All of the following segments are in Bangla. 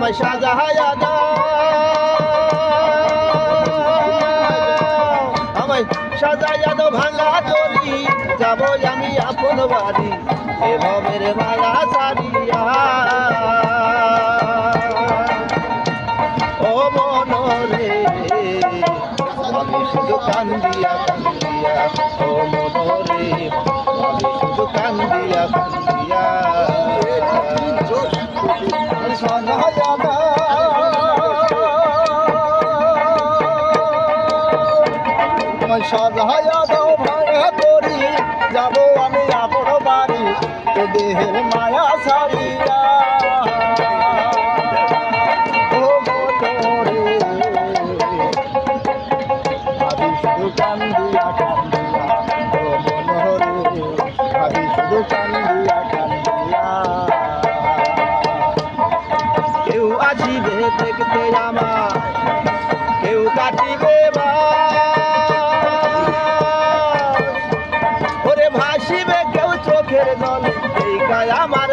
আমায় সাজাহায়া দাও আমায় সাজাইয়া দাও ভাঙা তরি যাব আমি আপন বাড়ি এভাবে রে মায়া সারিয়া। মনরে, আমি শুধু কান্দিয়া কান্দিয়া, ও মনরে, আমি শুধু কান্দিয়া কান্দিয়া। সাজায়া দাও ভাঙা করি। যাব আমি আপন বাড়ি, তো দেহের মায়া সারিয়া কান্দিয়া কান্দিয়া। ও মনোরে আমি শুধু কান্দিয়া কান্দিয়া। কেউ আসিবে দেখতে আমার চোখের জল এই গায়ে আমার।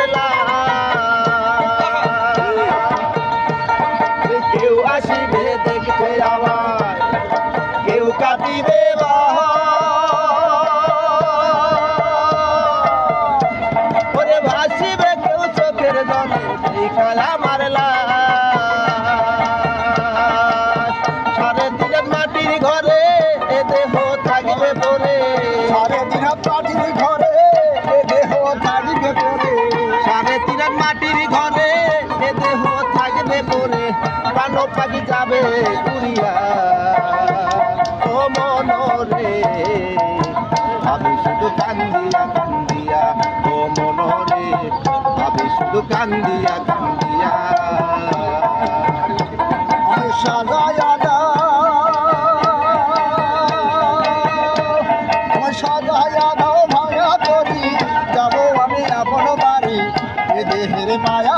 কেউ আসিবে দেখতে আমার কেউ কাঁদিবে ভাসিবে কেউ চোখের জল, এই কালা মারলা যাবে উড়িয়া ও মনরে, আমি শুধু কান্দিয়া কান্দিয়া, ও মনরে, আমি শুধু কান্দিয়া কান্দিয়া। সাজায়া সাজায়া মায়া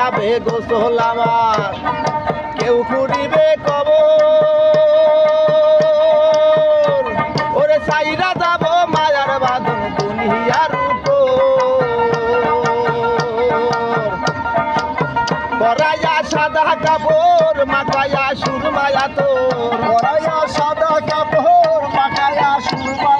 করাবে গোসল আমার। কেউ করিবে কবর। ওরে সাইরা যাব মায়ার বাদন দুনিয়ার পরাইয়া সাদা কাপড় মাথায়া সুরমায়া তোর। পরাইয়া সাদা কাপড়, মাখায়া সুরমায়া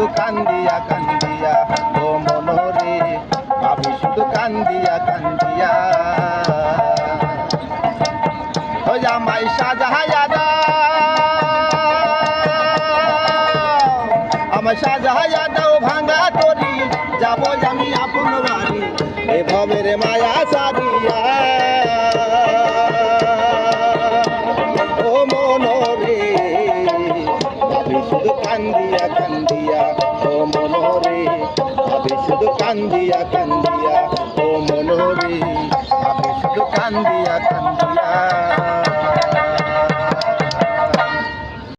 শুধু কান্দিয়া কান্দিয়া, ও মনরে। ভাবি শুধু কান্দিয়া কান্দিয়া। ও জামাই আমার ভাঙা তরি। যাব আমি আপন বাড়ি। মায়া শুধু